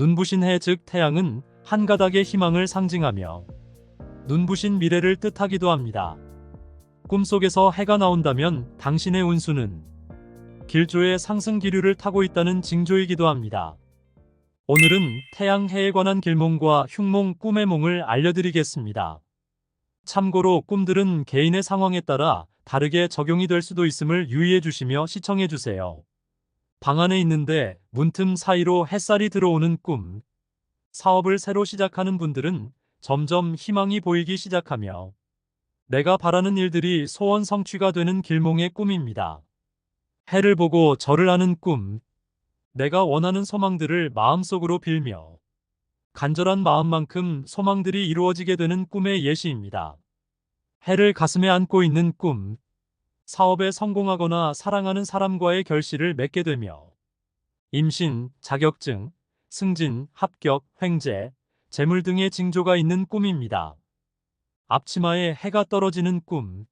눈부신 해 즉 태양은 한 가닥의 희망을 상징하며 눈부신 미래를 뜻하기도 합니다. 꿈속에서 해가 나온다면 당신의 운수는 길조의 상승 기류를 타고 있다는 징조이기도 합니다. 오늘은 태양 해에 관한 길몽과 흉몽 꿈의 몽을 알려드리겠습니다. 참고로 꿈들은 개인의 상황에 따라 다르게 적용이 될 수도 있음을 유의해 주시며 시청해 주세요. 방 안에 있는데 문틈 사이로 햇살이 들어오는 꿈. 사업을 새로 시작하는 분들은 점점 희망이 보이기 시작하며 내가 바라는 일들이 소원 성취가 되는 길몽의 꿈입니다. 해를 보고 절을 하는 꿈. 내가 원하는 소망들을 마음속으로 빌며 간절한 마음만큼 소망들이 이루어지게 되는 꿈의 예시입니다. 해를 가슴에 안고 있는 꿈. 사업에 성공하거나 사랑하는 사람과의 결실을 맺게 되며 임신, 자격증, 승진, 합격, 횡재, 재물 등의 징조가 있는 꿈입니다. 앞치마에 해가 떨어지는 꿈.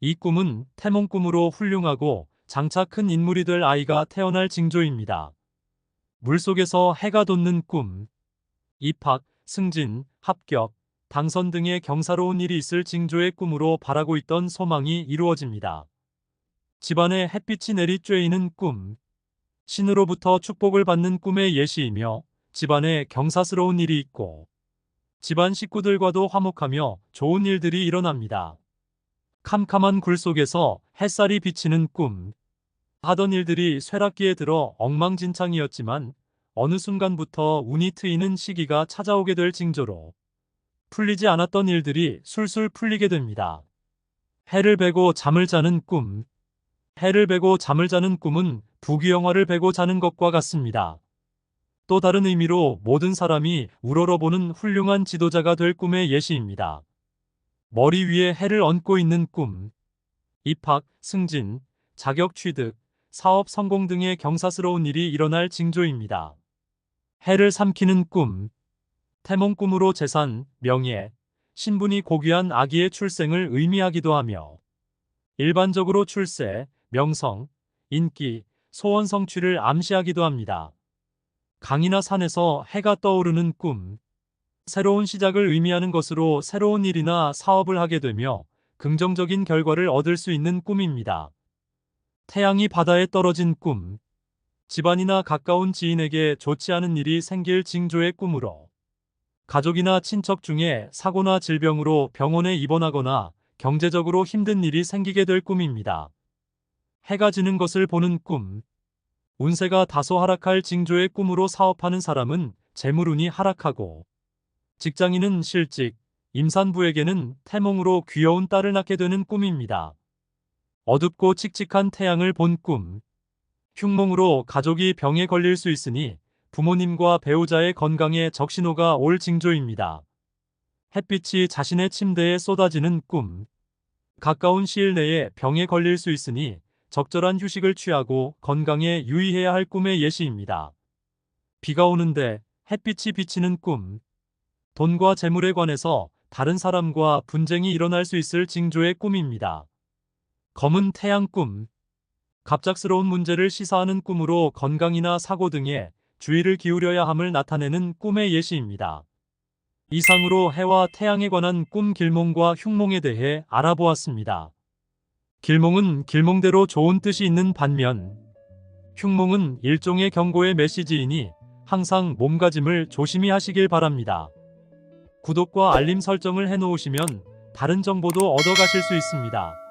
이 꿈은 태몽 꿈으로 훌륭하고 장차 큰 인물이 될 아이가 태어날 징조입니다. 물속에서 해가 돋는 꿈. 입학, 승진, 합격, 당선 등의 경사로운 일이 있을 징조의 꿈으로 바라고 있던 소망이 이루어집니다. 집안에 햇빛이 내리 쬐이는 꿈. 신으로부터 축복을 받는 꿈의 예시이며 집안에 경사스러운 일이 있고 집안 식구들과도 화목하며 좋은 일들이 일어납니다. 캄캄한 굴 속에서 햇살이 비치는 꿈. 하던 일들이 쇠락기에 들어 엉망진창이었지만 어느 순간부터 운이 트이는 시기가 찾아오게 될 징조로 풀리지 않았던 일들이 술술 풀리게 됩니다. 해를 베고 잠을 자는 꿈. 해를 베고 잠을 자는 꿈은 부귀영화를 베고 자는 것과 같습니다. 또 다른 의미로 모든 사람이 우러러보는 훌륭한 지도자가 될 꿈의 예시입니다. 머리 위에 해를 얹고 있는 꿈. 입학, 승진, 자격 취득, 사업 성공 등의 경사스러운 일이 일어날 징조입니다. 해를 삼키는 꿈. 태몽 꿈으로 재산, 명예, 신분이 고귀한 아기의 출생을 의미하기도 하며 일반적으로 출세, 명성, 인기, 소원 성취를 암시하기도 합니다. 강이나 산에서 해가 떠오르는 꿈. 새로운 시작을 의미하는 것으로 새로운 일이나 사업을 하게 되며 긍정적인 결과를 얻을 수 있는 꿈입니다. 태양이 바다에 떨어진 꿈. 집안이나 가까운 지인에게 좋지 않은 일이 생길 징조의 꿈으로 가족이나 친척 중에 사고나 질병으로 병원에 입원하거나 경제적으로 힘든 일이 생기게 될 꿈입니다. 해가 지는 것을 보는 꿈. 운세가 다소 하락할 징조의 꿈으로 사업하는 사람은 재물운이 하락하고 직장인은 실직, 임산부에게는 태몽으로 귀여운 딸을 낳게 되는 꿈입니다. 어둡고 칙칙한 태양을 본 꿈. 흉몽으로 가족이 병에 걸릴 수 있으니 부모님과 배우자의 건강에 적신호가 올 징조입니다. 햇빛이 자신의 침대에 쏟아지는 꿈. 가까운 시일 내에 병에 걸릴 수 있으니 적절한 휴식을 취하고 건강에 유의해야 할 꿈의 예시입니다. 비가 오는데 햇빛이 비치는 꿈. 돈과 재물에 관해서 다른 사람과 분쟁이 일어날 수 있을 징조의 꿈입니다. 검은 태양 꿈. 갑작스러운 문제를 시사하는 꿈으로 건강이나 사고 등에 주의를 기울여야 함을 나타내는 꿈의 예시입니다. 이상으로 해와 태양에 관한 꿈 길몽과 흉몽에 대해 알아보았습니다. 길몽은 길몽대로 좋은 뜻이 있는 반면 흉몽은 일종의 경고의 메시지이니 항상 몸가짐을 조심히 하시길 바랍니다. 구독과 알림 설정을 해놓으시면 다른 정보도 얻어가실 수 있습니다.